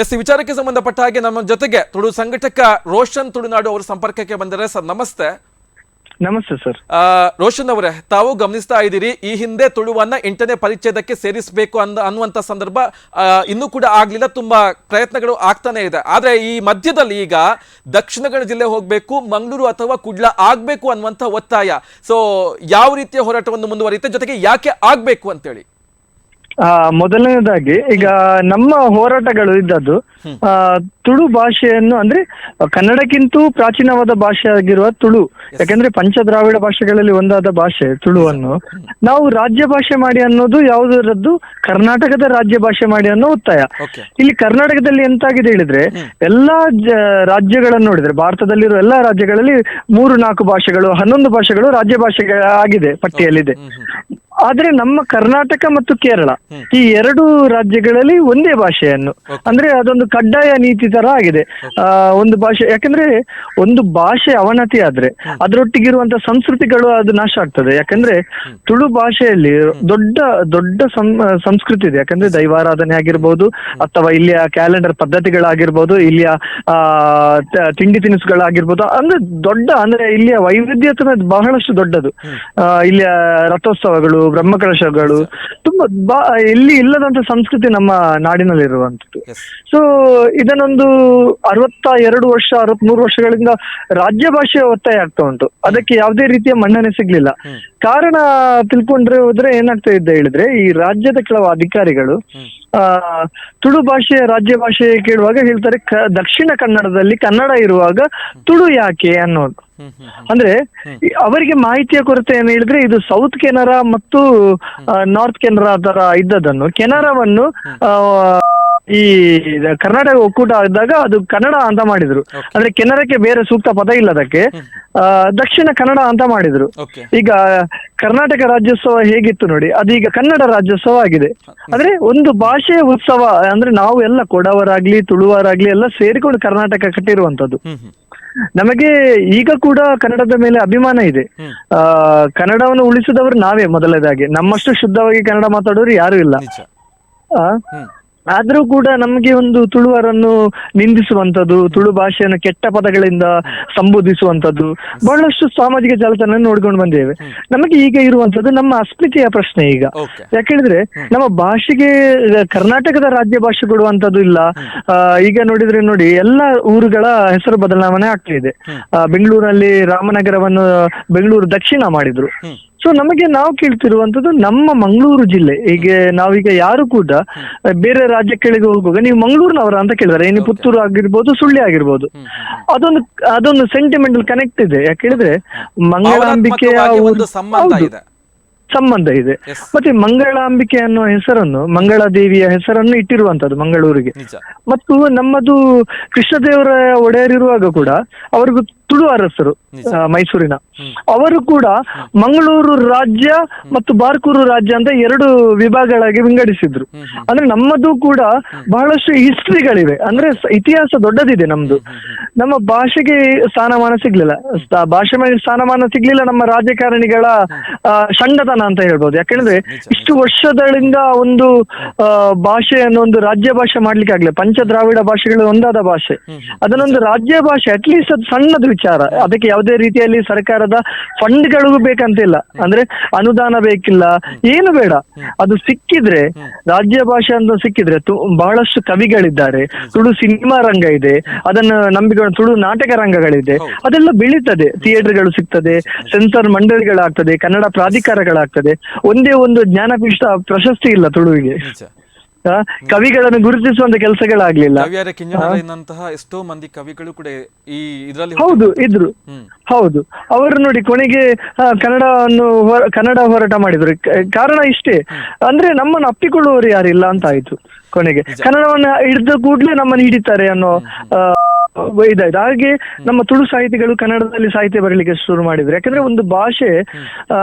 S ಈ ವಿಚಾರಕ್ಕೆ ಸಂಬಂಧಪಟ್ಟ ಹಾಗೆ ನಮ್ಮ ಜೊತೆಗೆ ತುಳು ಸಂಘಟಕ ರೋಷನ್ ತುಳುನಾಡು ಅವರ ಸಂಪರ್ಕಕ್ಕೆ ಬಂದರೆ ಸರ್ ನಮಸ್ತೆ. ನಮಸ್ತೆ ಸರ್. ರೋಷನ್ ಅವರೇ ತಾವು ಗಮನಿಸ್ತಾ ಇದ್ದೀರಿ ಈ ಹಿಂದೆ ತುಳುವನ್ನ ಎಂಟನೇ ಪರಿಚ್ಛೇದಕ್ಕೆ ಸೇರಿಸಬೇಕು ಅಂದ ಅನ್ನುವಂಥ ಸಂದರ್ಭ ಇನ್ನು ಇನ್ನೂ ಕೂಡ ಆಗ್ಲಿಲ್ಲ ತುಂಬಾ ಪ್ರಯತ್ನಗಳು ಆಗ್ತಾನೆ ಇದೆ. ಆದ್ರೆ ಈ ಮಧ್ಯದಲ್ಲಿ ಈಗ ದಕ್ಷಿಣ ಕನ್ನಡ ಜಿಲ್ಲೆ ಹೋಗ್ಬೇಕು ಮಂಗಳೂರು ಅಥವಾ ಕುಡ್ಲ ಆಗ್ಬೇಕು ಅನ್ನುವಂತ ಒತ್ತಾಯ. ಸೊ ಯಾವ ರೀತಿಯ ಹೋರಾಟವನ್ನು ಮುಂದುವರಿಯುತ್ತೆ ಜೊತೆಗೆ ಯಾಕೆ ಆಗ್ಬೇಕು ಅಂತೇಳಿ? ಆ, ಮೊದಲನೇದಾಗಿ ಈಗ ನಮ್ಮ ಹೋರಾಟಗಳು ಇದ್ದದ್ದು ಆ, ತುಳು ಭಾಷೆಯನ್ನು ಅಂದ್ರೆ ಕನ್ನಡಕ್ಕಿಂತ ಪ್ರಾಚೀನವಾದ ಭಾಷೆ ಆಗಿರುವ ತುಳು ಯಾಕಂದ್ರೆ ಪಂಚ ದ್ರಾವಿಡ ಭಾಷೆಗಳಲ್ಲಿ ಒಂದಾದ ಭಾಷೆ ತುಳುವನ್ನು. ನಾವು ರಾಜ್ಯ ಭಾಷೆ ಮಾಡಿ ಅನ್ನೋದು ಯಾವುದರದ್ದು ಕರ್ನಾಟಕದ ರಾಜ್ಯ ಭಾಷೆ ಮಾಡಿ ಅನ್ನೋ ಒತ್ತಾಯ. ಓಕೆ ಇಲ್ಲಿ ಕರ್ನಾಟಕದಲ್ಲಿ ಎಂತಾಗಿದೆ ಹೇಳಿದ್ರೆ ಎಲ್ಲಾ ಜ- ರಾಜ್ಯಗಳನ್ನು ನೋಡಿದ್ರೆ ಭಾರತದಲ್ಲಿರುವ ಎಲ್ಲಾ ರಾಜ್ಯಗಳಲ್ಲಿ ಮೂರು ನಾಲ್ಕು ಭಾಷೆಗಳು ಹನ್ನೊಂದು ಭಾಷೆಗಳು ರಾಜ್ಯ ಭಾಷೆಗಳಾಗಿದೆ ಪಟ್ಟಿಯಲ್ಲಿದೆ. ಆದ್ರೆ ನಮ್ಮ ಕರ್ನಾಟಕ ಮತ್ತು ಕೇರಳ ಈ ಎರಡು ರಾಜ್ಯಗಳಲ್ಲಿ ಒಂದೇ ಭಾಷೆಯನ್ನು. ಅಂದ್ರೆ ಅದೊಂದು ಕಡ್ಡಾಯ ನೀತಿ ತರ ಆಗಿದೆ. ಆ, ಒಂದು ಭಾಷೆ ಯಾಕಂದ್ರೆ ಒಂದು ಭಾಷೆ ಅವನತಿ ಆದ್ರೆ ಅದರೊಟ್ಟಿಗಿರುವಂತ ಸಂಸ್ಕೃತಿಗಳು ಅದು ನಾಶ ಆಗ್ತದೆ. ಯಾಕಂದ್ರೆ ತುಳು ಭಾಷೆಯಲ್ಲಿ ದೊಡ್ಡ ದೊಡ್ಡ ಸಂಸ್ಕೃತಿ ಇದೆ. ಯಾಕಂದ್ರೆ ದೈವಾರಾಧನೆ ಆಗಿರ್ಬೋದು ಅಥವಾ ಇಲ್ಲಿಯ ಕ್ಯಾಲೆಂಡರ್ ಪದ್ಧತಿಗಳಾಗಿರ್ಬೋದು ಇಲ್ಲಿಯ ಆ ತಿಂಡಿ ತಿನಿಸುಗಳಾಗಿರ್ಬೋದು ಅಂದ್ರೆ ದೊಡ್ಡ ಅಂದ್ರೆ ಇಲ್ಲಿಯ ವೈವಿಧ್ಯತೆ ಬಹಳಷ್ಟು ದೊಡ್ಡದು. ಇಲ್ಲಿಯ ರಥೋತ್ಸವಗಳು ಬ್ರಹ್ಮಕಲಶಗಳು ತುಂಬಾ ಬಾ- ಎಲ್ಲಿ ಇಲ್ಲದಂತ ಸಂಸ್ಕೃತಿ ನಮ್ಮ ನಾಡಿನಲ್ಲಿ ಇರುವಂತದ್ದು ಸೊ ಇದನ್ನೊಂದು ಅರವತ್ತ ಎರಡು ವರ್ಷ ಅರವತ್ಮೂರು ವರ್ಷಗಳಿಂದ ರಾಜ್ಯ ಭಾಷೆ ಒತ್ತಾಯ ಆಗ್ತಾ ಉಂಟು. ಅದಕ್ಕೆ ಯಾವುದೇ ರೀತಿಯ ಮನ್ನಣೆ ಸಿಗ್ಲಿಲ್ಲ. ಕಾರಣ ತಿಳ್ಕೊಂಡ್ರೆ ಹೋದ್ರೆ ಏನಾಗ್ತಾ ಇದೆ ಹೇಳಿದ್ರೆ ಈ ರಾಜ್ಯದ ಕೆಲವು ಅಧಿಕಾರಿಗಳು ಆ ತುಳು ಭಾಷೆ ರಾಜ್ಯ ಭಾಷೆ ಕೇಳುವಾಗ ಹೇಳ್ತಾರೆ ಕ- ದಕ್ಷಿಣ ಕನ್ನಡದಲ್ಲಿ ಕನ್ನಡ ಇರುವಾಗ ತುಳು ಯಾಕೆ ಅನ್ನೋದು. ಅಂದ್ರೆ ಈ ಅವರಿಗೆ ಮಾಹಿತಿಯ ಕೊರತೆ ಏನು ಹೇಳಿದ್ರೆ ಇದು ಸೌತ್ ಕೆನರಾ ಮತ್ತು ನಾರ್ತ್ ಕೆನರಾ ತರ ಇದ್ದದನ್ನು ಕೆನರಾವನ್ನು ಆ, ಈ ಕರ್ನಾಟಕ ಒಕ್ಕೂಟ ಆದಾಗ ಅದು ಕನ್ನಡ ಅಂತ ಮಾಡಿದ್ರು. ಅಂದ್ರೆ ಕೆನರಕ್ಕೆ ಬೇರೆ ಸೂಕ್ತ ಪದ ಇಲ್ಲ ಅದಕ್ಕೆ. ಆ, ದಕ್ಷಿಣ ಕನ್ನಡ ಅಂತ ಮಾಡಿದ್ರು. ಓಕೆ ಈಗ ಕರ್ನಾಟಕ ರಾಜ್ಯೋತ್ಸವ ಹೇಗಿತ್ತು ನೋಡಿ ಅದೀಗ ಕನ್ನಡ ರಾಜ್ಯೋತ್ಸವ ಆಗಿದೆ. ಅಂದ್ರೆ ಒಂದು ಭಾಷೆಯ ಉತ್ಸವ ಅಂದ್ರೆ ನಾವು ಎಲ್ಲ ಕೊಡವರಾಗ್ಲಿ ತುಳುವರಾಗ್ಲಿ ಎಲ್ಲ ಸೇರಿಕೊಂಡು ಕರ್ನಾಟಕ ಕಟ್ಟಿರುವಂತದ್ದು ಹ್ಮ್ ಹ್ಮ್. ನಮಗೆ ಈಗ ಕೂಡ ಕನ್ನಡದ ಮೇಲೆ ಅಭಿಮಾನ ಇದೆ. ಆ ಕನ್ನಡವನ್ನು ಉಳಿಸಿದವರು ನಾವೇ ಮೊದಲನೇದಾಗಿ. ನಮ್ಮಷ್ಟು ಶುದ್ಧವಾಗಿ ಕನ್ನಡ ಮಾತಾಡೋರು ಯಾರು ಇಲ್ಲ. ನಿಜ. ಆ, ಹ್ಮ್. ಆದ್ರೂ ಕೂಡ ನಮಗೆ ಒಂದು ತುಳುವರನ್ನು ನಿಂದಿಸುವಂತದ್ದು ತುಳು ಭಾಷೆಯನ್ನು ಕೆಟ್ಟ ಪದಗಳಿಂದ ಸಂಬೋಧಿಸುವಂತದ್ದು ಬಹಳಷ್ಟು ಸಾಮಾಜಿಕ ಜಾಲತಾಣ ನೋಡ್ಕೊಂಡು ಬಂದೇವೆ ನಮಗೆ ಈಗ ಇರುವಂತದ್ದು ನಮ್ಮ ಅಸ್ಮಿತೆಯ ಪ್ರಶ್ನೆ ಈಗ. ಯಾಕೇಳಿದ್ರೆ ನಮ್ಮ ಭಾಷೆಗೆ ಕರ್ನಾಟಕದ ರಾಜ್ಯ ಭಾಷೆ ಕೊಡುವಂತದ್ದು ಇಲ್ಲ. ಈಗ ನೋಡಿದ್ರೆ ನೋಡಿ ಎಲ್ಲ ಊರುಗಳ ಹೆಸರು ಬದಲಾವಣೆ ಆಗ್ತಾ ಇದೆ. ಆ, ಬೆಂಗಳೂರಲ್ಲಿ ರಾಮನಗರವನ್ನು ಬೆಂಗಳೂರು ದಕ್ಷಿಣ ಮಾಡಿದ್ರು. ಸೊ ನಮಗೆ ನಾವು ಕೇಳ್ತಿರುವಂತದ್ದು ನಮ್ಮ ಮಂಗಳೂರು ಜಿಲ್ಲೆ. ಈಗ ನಾವೀಗ ಯಾರು ಕೂಡ ಬೇರೆ ಬೇರೆ ಕೆಳಗೆ ಹೋಗುವಾಗ ನೀವು ಮಂಗಳೂರಿನವರ ಅಂತ ಕೇಳಿದ್ರೆ ಏನು ಪುತ್ತೂರು ಆಗಿರ್ಬೋದು ಸುಳ್ಳಿ ಆಗಿರ್ಬೋದು. ಅದೊಂದು ಅದೊಂದು ಸೆಂಟಿಮೆಂಟಲ್ ಕನೆಕ್ಟ್ ಇದೆ. ಯಾಕೆ ಹೇಳಿದ್ರೆ ಮಂಗಳಾಂಬಿಕೆಯ ಒಂದು ಸಂಬಂಧ ಇದೆ. ಮತ್ತೆ ಮಂಗಳಾಂಬಿಕೆ ಅನ್ನೋ ಹೆಸರನ್ನು ಮಂಗಳ ದೇವಿಯ ಹೆಸರನ್ನು ಇಟ್ಟಿರುವಂತದ್ದು ಮಂಗಳೂರಿಗೆ. ಮತ್ತು ನಮ್ಮದು ಕೃಷ್ಣದೇವರ ಒಡೆಯರಿರುವಾಗ ಕೂಡ ಅವರಿಗೂ ತುಳು ಅರಸರು ಮೈಸೂರಿನ. ಅವರು ಕೂಡ ಮಂಗಳೂರು ರಾಜ್ಯ ಮತ್ತು ಬಾರ್ಕೂರು ರಾಜ್ಯ ಅಂತ ಎರಡು ವಿಭಾಗಗಳಾಗಿ ವಿಂಗಡಿಸಿದ್ರು. ಅಂದ್ರೆ ನಮ್ಮದು ಕೂಡ ಬಹಳಷ್ಟು ಹಿಸ್ಟ್ರಿಗಳಿವೆ. ಅಂದ್ರೆ ಇತಿಹಾಸ ದೊಡ್ಡದಿದೆ ನಮ್ದು. ನಮ್ಮ ಭಾಷೆಗೆ ಸ್ಥಾನಮಾನ ಸಿಗ್ಲಿಲ್ಲ. ಭಾಷೆ ಮೇಲೆ ಸ್ಥಾನಮಾನ ಸಿಗ್ಲಿಲ್ಲ ನಮ್ಮ ರಾಜಕಾರಣಿಗಳ ಷಂಡತನ ಅಂತ ಹೇಳ್ಬೋದು. ಯಾಕಂದ್ರೆ ಇಷ್ಟು ವರ್ಷಗಳಿಂದ ಒಂದು ಭಾಷೆಯನ್ನು ಒಂದು ರಾಜ್ಯ ಭಾಷೆ ಮಾಡ್ಲಿಕ್ಕೆ ಆಗ್ಲಿಲ್ಲ. ಪಂಚದ್ರಾವಿಡ ಭಾಷೆಗಳು ಒಂದಾದ ಭಾಷೆ. ಅದನ್ನೊಂದು ರಾಜ್ಯ ಭಾಷೆ ಅಟ್ಲೀಸ್ಟ್ ಅದು ಸಣ್ಣದು ವಿಚಾರ. ಅದಕ್ಕೆ ಯಾವುದೇ ರೀತಿಯಲ್ಲಿ ಸರ್ಕಾರದ ಫಂಡ್ಗಳಿಗೂ ಬೇಕಂತಿಲ್ಲ. ಅಂದ್ರೆ ಅನುದಾನ ಬೇಕಿಲ್ಲ. ಏನು ಬೇಡ. ಅದು ಸಿಕ್ಕಿದ್ರೆ, ರಾಜ್ಯ ಭಾಷೆ ಅಂತ ಸಿಕ್ಕಿದ್ರೆ ಬಹಳಷ್ಟು ಕವಿಗಳಿದ್ದಾರೆ. ತುಳು ಸಿನಿಮಾ ರಂಗ ಇದೆ. ಅದನ್ನು ನಂಬಿಕೊಂಡು ತುಳು ನಾಟಕ ರಂಗಗಳಿದೆ. ಅದೆಲ್ಲ ಬೆಳೀತದೆ ಥಿಯೇಟರ್ಗಳು ಸಿಗ್ತದೆ. ಸೆನ್ಸರ್ ಮಂಡಳಿಗಳಾಗ್ತದೆ. ಕನ್ನಡ ಪ್ರಾಧಿಕಾರಗಳಾಗ್ತದೆ. ಒಂದೇ ಒಂದು ಜ್ಞಾನಪೀಠ ಪ್ರಶಸ್ತಿ ಇಲ್ಲ ತುಳುವಿಗೆ. ಆ, ಕವಿಗಳನ್ನು ಗುರುತಿಸುವಂತ ಕೆಲಸಗಳಾಗ್ಲಿಲ್ಲ. ಕವಿಯಾರ ಎಷ್ಟೋ ಮಂದಿ ಕವಿಗಳು ಕೂಡ ಈ ಇದರಲ್ಲಿ ಹೌದು ಇದ್ರು. ಹ್ಮ್. ಹೌದು. ಅವರು ನೋಡಿ ಕೊನೆಗೆ ಆ, ಕನ್ನಡವನ್ನು ಹೊರ- ಕನ್ನಡ ಹೋರಾಟ ಮಾಡಿದ್ರು. ಕ- ಕಾರಣ ಇಷ್ಟೇ. ಅಂದ್ರೆ ನಮ್ಮನ್ನು ಅಪ್ಪಿಕೊಳ್ಳುವವರು ಯಾರಿಲ್ಲ ಅಂತ ಆಯ್ತು ಕೊನೆಗೆ. ಕನ್ನಡವನ್ನ ಹಿಡಿದ ಕೂಡ್ಲೇ ನಮ್ಮನ್ನು ಹಿಡಿತಾರೆ ಅನ್ನೋ ಆ, ಇದಾಯ್ತು. ಹಾಗೆ ನಮ್ಮ ತುಳು ಸಾಹಿತಿಗಳು ಕನ್ನಡದಲ್ಲಿ ಸಾಹಿತ್ಯ ಬರಲಿಕ್ಕೆ ಶುರು ಮಾಡಿದ್ರು. ಯಾಕಂದ್ರೆ ಒಂದು ಭಾಷೆ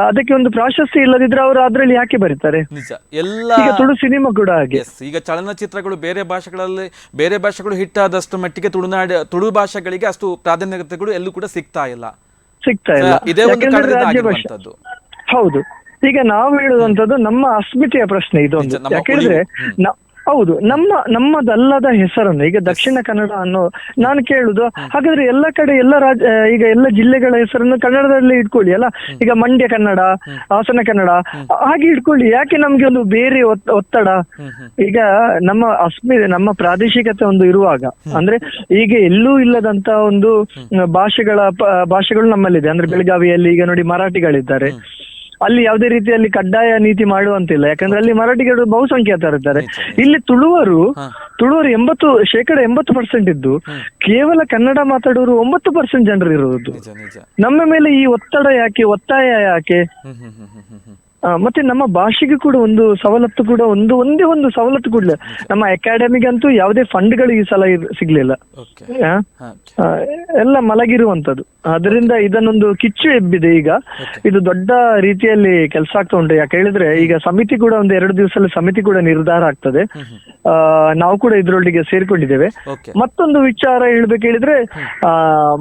ಅದಕ್ಕೆ ಒಂದು ಪ್ರಾಶಸ್ತ್ಯ ಇಲ್ಲದಿದ್ರೆ ಅವರು ಅದ್ರಲ್ಲಿ ಯಾಕೆ ಬರೀತಾರೆ? ನಿಜ. ಎಲ್ಲ ಈಗ ತುಳು ಸಿನಿಮಾ ಕೂಡ ಹಾಗೆ. ಈಗ ಚಲನಚಿತ್ರಗಳು ಬೇರೆ ಭಾಷೆಗಳಲ್ಲಿ ಬೇರೆ ಭಾಷೆಗಳು ಹಿಟ್ ಆದಷ್ಟು ಮಟ್ಟಿಗೆ ತುಳುನಾಡ ತುಳು ಭಾಷೆಗಳಿಗೆ ಅಷ್ಟು ಪ್ರಾಧಾನ್ಯತೆಗಳು ಎಲ್ಲೂ ಕೂಡ ಸಿಗ್ತಾ ಇಲ್ಲ. ಸಿಗ್ತಾ ಇಲ್ಲ. ಇದೇ ಒಂದು ಯಾಕಂದ್ರೆ ಕಡತ ರಾಜ್ಯ ಭಾಷೆ. ಆಗಿರುವಂತದ್ದು ಹೌದು. ಈಗ ನಾವು ಹೇಳುವಂತದ್ದು ನಮ್ಮ ಅಸ್ಮಿತೆಯ ಪ್ರಶ್ನೆ ಇದೊಂದು. ನಿಜ, ನಮ್ಮ ಯಾಕೆಂದ್ರೆ ಉಳಿವು. ನ- ಹೌದು ನಮ್ಮ ನಮ್ಮದಲ್ಲದ ಹೆಸರನ್ನು ಈಗ ದಕ್ಷಿಣ ಕನ್ನಡ ಅನ್ನೋ ನಾನು ಕೇಳುದು ಹಾಗಾದ್ರೆ ಎಲ್ಲ ಕಡೆ ಎಲ್ಲ ರಾಜ್ಯ ಈಗ ಎಲ್ಲ ಜಿಲ್ಲೆಗಳ ಹೆಸರನ್ನು ಕನ್ನಡದಲ್ಲಿ ಇಟ್ಕೊಳ್ಳಿ ಅಲ್ಲ? ಈಗ ಮಂಡ್ಯ ಕನ್ನಡ ಹಾಸನ ಕನ್ನಡ ಹಾಗೆ ಇಟ್ಕೊಳ್ಳಿ ಯಾಕೆ ನಮ್ಗೆ ಒಂದು ಬೇರೆ ಒತ್- ಒತ್ತಡ? ಈಗ ನಮ್ಮ ಅಸ್ಮಿ ನಮ್ಮ ಪ್ರಾದೇಶಿಕತೆ ಒಂದು ಇರುವಾಗ ಅಂದ್ರೆ ಈಗ ಎಲ್ಲೂ ಇಲ್ಲದಂತ ಒಂದು ಭಾಷೆಗಳ ಭಾಷೆಗಳು ನಮ್ಮಲ್ಲಿದೆ ಅಂದ್ರೆ ಬೆಳಗಾವಿಯಲ್ಲಿ ಈಗ ನೋಡಿ ಮರಾಠಿಗಳಿದ್ದಾರೆ. ಅಲ್ಲಿ ಯಾವುದೇ ರೀತಿಯಲ್ಲಿ ಕಡ್ಡಾಯ ನೀತಿ ಮಾಡುವಂತಿಲ್ಲ. ಯಾಕಂದ್ರೆ ಅಲ್ಲಿ ಮರಾಠಿಗಳು ಬಹುಸಂಖ್ಯಾತರಿದ್ದಾರೆ ಇಲ್ಲಿ ತುಳುವರು ತುಳುವರು ಎಂಬತ್ತು ಶೇಕಡ ಎಂಬತ್ತು ಪರ್ಸೆಂಟ್ ಇದ್ದು ಕೇವಲ ಕನ್ನಡ ಮಾತಾಡೋರು ಒಂಬತ್ತು ಪರ್ಸೆಂಟ್ ಜನರು ಇರುವುದು ನಮ್ಮ ಮೇಲೆ ಈ ಒತ್ತಡ ಯಾಕೆ ಒತ್ತಾಯ ಯಾಕೆ? ಆ, ಮತ್ತೆ ನಮ್ಮ ಭಾಷೆಗೆ ಕೂಡ ಒಂದು ಸವಲತ್ತು ಕೂಡ ಒಂದು ಒಂದೇ ಒಂದು ಸವಲತ್ತು ಕೂಡ ನಮ್ಮ ಅಕಾಡೆಮಿಗಂತೂ ಯಾವುದೇ ಫಂಡ್ಗಳು ಈ ಸಲ ಇರ್- ಸಿಗ್ಲಿಲ್ಲ. ಓಕೆ ಆ, ಹಾ ಆ, ಎಲ್ಲ ಮಲಗಿರುವಂತದ್ದು ಅದರಿಂದ ಇದನ್ನೊಂದು ಕಿಚ್ಚು ಎಬ್ಬಿದೆ ಈಗ. ಇದು ದೊಡ್ಡ ರೀತಿಯಲ್ಲಿ ಕೆಲಸ ಆಗ್ತಾ ಉಂಟು. ಯಾಕೆ ಹೇಳಿದ್ರೆ ಈಗ ಸಮಿತಿ ಕೂಡ ಒಂದು ಎರಡು ದಿವಸದಲ್ಲಿ ಸಮಿತಿ ಕೂಡ ನಿರ್ಧಾರ ಆಗ್ತದೆ. ಆ, ನಾವು ಕೂಡ ಇದರೊಳಗೆ ಸೇರ್ಕೊಂಡಿದ್ದೇವೆ. ಓಕೆ ಮತ್ತೊಂದು ವಿಚಾರ ಹೇಳ್ಬೇಕು ಹೇಳಿದ್ರೆ ಆ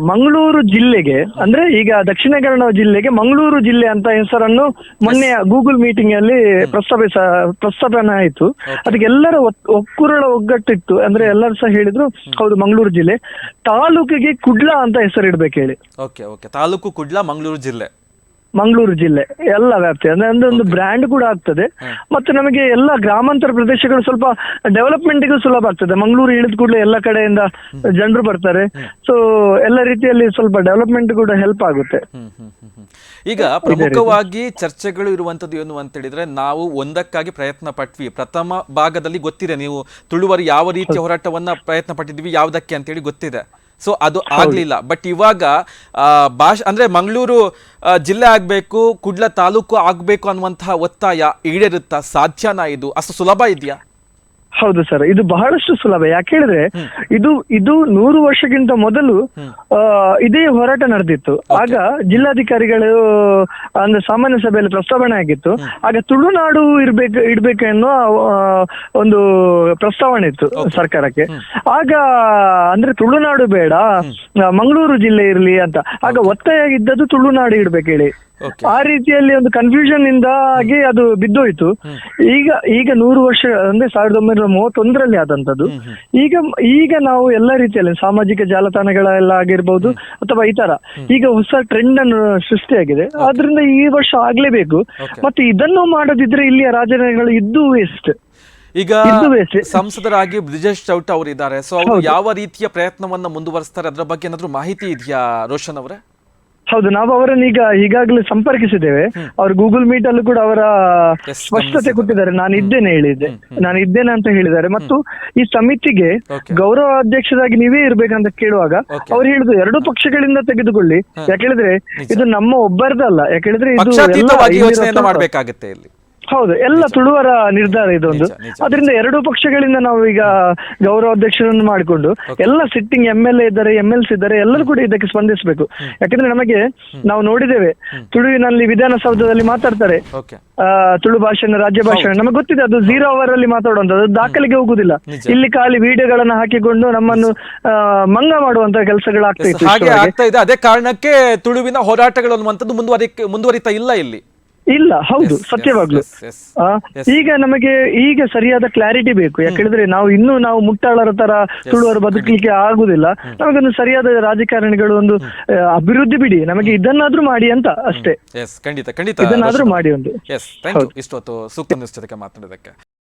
ಮಂಗಳೂರು ಜಿಲ್ಲೆಗೆ ಅಂದ್ರೆ ಈಗ ದಕ್ಷಿಣ ಕನ್ನಡ ಜಿಲ್ಲೆಗೆ ಮಂಗಳೂರು ಜಿಲ್ಲೆ ಅಂತ ಹೆಸರನ್ನು ಮೊನ್ನೆ ಗೂಗಲ್ ಮೀಟಿಂಗ್ ಅಲ್ಲಿ ಪ್ರಸ್ತಾಪಿಸ ಪ್ರಸ್ತಾಪನೆ ಆಯಿತು. ಅದಕ್ಕೆ ಎಲ್ಲರ ಒಕ್ಕೂರಳ ಒಗ್ಗಟ್ಟಿತ್ತು ಅಂದ್ರೆ ಎಲ್ಲರೂ ಸಹ ಹೇಳಿದ್ರು ಹೌದು ಮಂಗಳೂರು ಜಿಲ್ಲೆ. ತಾಲೂಕಿಗೆ ಕುಡ್ಲ ಅಂತ ಹೆಸರು ಇಡ್ಬೇಕು ಹೇಳಿ. ಓಕೆ ಓಕೆ ತಾಲೂಕು ಕುಡ್ಲ ಮಂಗಳೂರು ಜಿಲ್ಲೆ. ಮಂಗಳೂರು ಜಿಲ್ಲೆ ಎಲ್ಲ ವ್ಯಾಪ್ತಿ. ಅಂದ್ರೆ ಅಂದ್ರೆ ಒಂದು ಬ್ರ್ಯಾಂಡ್ ಕೂಡ ಆಗ್ತದೆ. ಮತ್ತೆ ನಮಗೆ ಎಲ್ಲ ಗ್ರಾಮಾಂತರ ಪ್ರದೇಶಗಳು ಸ್ವಲ್ಪ ಡೆವಲಪ್ಮೆಂಟ್ಗೂ ಸುಲಭ ಆಗ್ತದೆ. ಮಂಗಳೂರು ಇಳಿದ ಕೂಡಲೇ ಎಲ್ಲ ಕಡೆಯಿಂದ ಜನರು ಬರ್ತಾರೆ. ಸೊ ಎಲ್ಲ ರೀತಿಯಲ್ಲಿ ಸ್ವಲ್ಪ ಡೆವಲಪ್ಮೆಂಟ್ ಕೂಡ ಹೆಲ್ಪ್ ಆಗುತ್ತೆ. ಈಗ ಪ್ರಮುಖವಾಗಿ ಚರ್ಚೆಗಳು ಇರುವಂತದ್ದು ಏನು ಅಂತ ಹೇಳಿದ್ರೆ ನಾವು ಒಂದಕ್ಕಾಗಿ ಪ್ರಯತ್ನ ಪಟ್ವಿ. ಪ್ರಥಮ ಭಾಗದಲ್ಲಿ ಗೊತ್ತಿದೆ ನೀವು ತುಳುವರು ಯಾವ ರೀತಿಯ ಹೋರಾಟವನ್ನ ಪ್ರಯತ್ನ ಪಟ್ಟಿದ್ವಿ ಯಾವ್ದಕ್ಕೆ ಅಂತೇಳಿ ಗೊತ್ತಿದೆ. ಸೊ ಅದು ಆಗ್ಲಿಲ್ಲ. ಬಟ್ ಇವಾಗ ಆ, ಭಾಷೆ ಅಂದ್ರೆ ಮಂಗಳೂರು ಜಿಲ್ಲೆ ಆಗ್ಬೇಕು ಕುಡ್ಲ ತಾಲೂಕು ಆಗ್ಬೇಕು ಅನ್ನುವಂತಹ ಒತ್ತಾಯ ಈಡೇರುತ್ತಾ ಸಾಧ್ಯನಾ ಇದು? ಅಷ್ಟು ಸುಲಭ ಇದೆಯಾ? ಹೌದು ಸರ್ ಇದು ಬಹಳಷ್ಟು ಸುಲಭ. ಯಾಕೆ ಹೇಳಿದ್ರೆ ಇದು ಇದು ನೂರು ವರ್ಷಕ್ಕಿಂತ ಮೊದಲು ಆ, ಇದೇ ಹೋರಾಟ ನಡೆದಿತ್ತು. ಆಗ ಜಿಲ್ಲಾಧಿಕಾರಿಗಳು ಅಂದ್ರೆ ಸಾಮಾನ್ಯ ಸಭೆಯಲ್ಲಿ ಪ್ರಸ್ತಾವನೆ ಆಗಿತ್ತು. ಆಗ ತುಳುನಾಡು ಇರ್ಬೇಕು ಇಡ್ಬೇಕು ಅನ್ನೋ ಆ, ಒಂದು ಪ್ರಸ್ತಾವನೆ ಇತ್ತು ಸರ್ಕಾರಕ್ಕೆ. ಆಗ ಅಂದ್ರೆ ತುಳುನಾಡು ಬೇಡ ಮಂಗಳೂರು ಜಿಲ್ಲೆ ಇರ್ಲಿ ಅಂತ. ಆಗ ಒತ್ತಾಯ ಇದ್ದದ್ದು ತುಳುನಾಡು ಇಡ್ಬೇಕು ಹೇಳಿ ಆ ರೀತಿಯಲ್ಲಿ ಒಂದು ಕನ್ಫ್ಯೂಷನ್ ಇಂದಾಗಿ ಅದು ಬಿದ್ದೋಯ್ತು. ಈಗ ಈಗ ನೂರು ವರ್ಷ ಅಂದ್ರೆ ಸಾವಿರದ ಒಂಬೈನೂರ ಮೂವತ್ತೊಂದರಲ್ಲಿ ಆದಂತದ್ದು ಈಗ ಈಗ ನಾವು ಎಲ್ಲ ರೀತಿಯಲ್ಲಿ ಸಾಮಾಜಿಕ ಜಾಲತಾಣಗಳೆಲ್ಲ ಆಗಿರ್ಬೋದು ಅಥವಾ ಈ ತರ. ಈಗ ಹೊಸ ಟ್ರೆಂಡ್ ಅನ್ನು ಸೃಷ್ಟಿಯಾಗಿದೆ. ಆದ್ರಿಂದ ಈ ವರ್ಷ ಆಗ್ಲೇಬೇಕು. ಮತ್ತೆ ಇದನ್ನು ಮಾಡದಿದ್ರೆ ಇಲ್ಲಿಯ ರಾಜಕೀಯಗಳು ಇದ್ದು ವೇಸ್ಟ್ ಈಗ. ಸಂಸದರಾಗಿ ಬ್ರಿಜೇಶ್ ಚೌಟ ಅವರು ಇದ್ದಾರೆ ಸೊ ಅವರು ಯಾವ ರೀತಿಯ ಪ್ರಯತ್ನವನ್ನ ಮುಂದುವರಿಸ್ತಾರೆ? ಅದರ ಬಗ್ಗೆ ಏನಾದ್ರು ಮಾಹಿತಿ ಇದೆಯಾ ರೋಷನ್ ಅವರೇ? ಹೌದು ನಾವು ಅವರನ್ನು ಈಗ ಈಗಾಗಲೇ ಸಂಪರ್ಕಿಸಿದ್ದೇವೆ. ಅವರು ಗೂಗಲ್ ಮೀಟ್ ಅಲ್ಲೂ ಕೂಡ ಅವರ ಸ್ಪಷ್ಟತೆ ಕೊಟ್ಟಿದ್ದಾರೆ. ನಾನು ಇದ್ದೇನೆ ಹೇಳಿದ್ದೆ. ನಾನು ಇದ್ದೇನೆ ಅಂತ ಹೇಳಿದ್ದಾರೆ. ಮತ್ತು ಈ ಸಮಿತಿಗೆ. ಗೌರವ ಅಧ್ಯಕ್ಷರಾಗಿ ನೀವೇ ಇರ್ಬೇಕಂತ ಕೇಳುವಾಗ. ಅವ್ರು ಹೇಳಿದ್ರು ಎರಡು ಪಕ್ಷಗಳಿಂದ ತೆಗೆದುಕೊಳ್ಳಿ. ಯಾಕೆಳಿದ್ರೆ ಇದು ನಮ್ಮ ಒಬ್ಬರದಲ್ಲ. ಯಾಕೆಳಿದ್ರೆ ಇದು ಯೋಚನೆಯನ್ನ ಇಲ್ಲಿ. ಹೌದು ಎಲ್ಲ ತುಳುವರ ನಿರ್ಧಾರ ಇದೊಂದು ನಿಜ, ನಿಜ, ಅದರಿಂದ ಎರಡೂ ಪಕ್ಷಗಳಿಂದ ನಾವು ಈಗ ಗೌರವ ಅಧ್ಯಕ್ಷರನ್ನು ಮಾಡಿಕೊಂಡು ಎಲ್ಲ ಸಿಟ್ಟಿಂಗ್ ಎಂ ಎಲ್ ಎ ಇದ್ದಾರೆ ಎಂ ಎಲ್ಸ್ ಇದ್ದಾರೆ ಎಲ್ಲರೂ ಕೂಡ ಇದಕ್ಕೆ ಸ್ಪಂದಿಸಬೇಕು. ಯಾಕಂದ್ರೆ ನಮಗೆ ನಾವು ನೋಡಿದ್ದೇವೆ ತುಳುವಿನಲ್ಲಿ ವಿಧಾನಸೌಧದಲ್ಲಿ ಮಾತಾಡ್ತಾರೆ. ಓಕೆ ಆ, ತುಳು ಭಾಷೆನ ರಾಜ್ಯ ಭಾಷೆ ನಮಗೆ ಗೊತ್ತಿದೆ ಅದು ಝೀರೋ ಅವರ್ ಅಲ್ಲಿ ಮಾತಾಡುವಂತದ್ದು ಅದು ದಾಖಲೆಗೆ ಹೋಗುದಿಲ್ಲ. ನಿಜ. ಇಲ್ಲಿ ಖಾಲಿ ವಿಡಿಯೋಗಳನ್ನ ಹಾಕಿಕೊಂಡು ನಮ್ಮನ್ನು ಆ, ಮಂಗ ಮಾಡುವಂತ ಕೆಲಸಗಳಾಗ್ತಾ ಇತ್ತು ಹಾಗೆ ಇಷ್ಟರವರೆಗೆ. ಆಗ್ತಾ ಇದೆ. ಅದೇ ಕಾರಣಕ್ಕೆ ತುಳುವಿನ ಹೋರಾಟಗಳು ಅನ್ನುವಂಥದ್ದು ಮುಂದುವರಿ ಮುಂದುವರಿತಾ ಇಲ್ಲ ಇಲ್ಲಿ. ಇಲ್ಲ ಹೌದು Yes, yes, ಸತ್ಯವಾಗ್ಲು. yes, yes. ಆ, Yes. ಈಗ ನಮಗೆ ಈಗ ಸರಿಯಾದ ಕ್ಲಾರಿಟಿ ಬೇಕು. ಯಾಕಂದ್ರೆ ನಾವು ಇನ್ನೂ ನಾವು ಮುಟ್ಟಾಳರ ತರ ತುಳುವರು ಬದುಕಲಿಕ್ಕೆ ಆಗುದಿಲ್ಲ. ನಮಗೊಂದು ಸರಿಯಾದ ರಾಜಕಾರಣಿಗಳು ಒಂದು ಆ, ಅಭಿವೃದ್ಧಿ ಬಿಡಿ. ನಮಗೆ ಇದನ್ನಾದ್ರೂ ಮಾಡಿ ಅಂತ ಅಷ್ಟೇ. ಎಸ್ ಖಂಡಿತ ಖಂಡಿತ. ಇದನ್ನಾದ್ರೂ ಮಾಡಿ ಒಂದು. ಎಸ್ ಥ್ಯಾಂಕ್ ಯು ಇಷ್ಟೊತ್ತು ಸೂಕ್ತ ಮಾತನಾಡೋದಕ್ಕೆ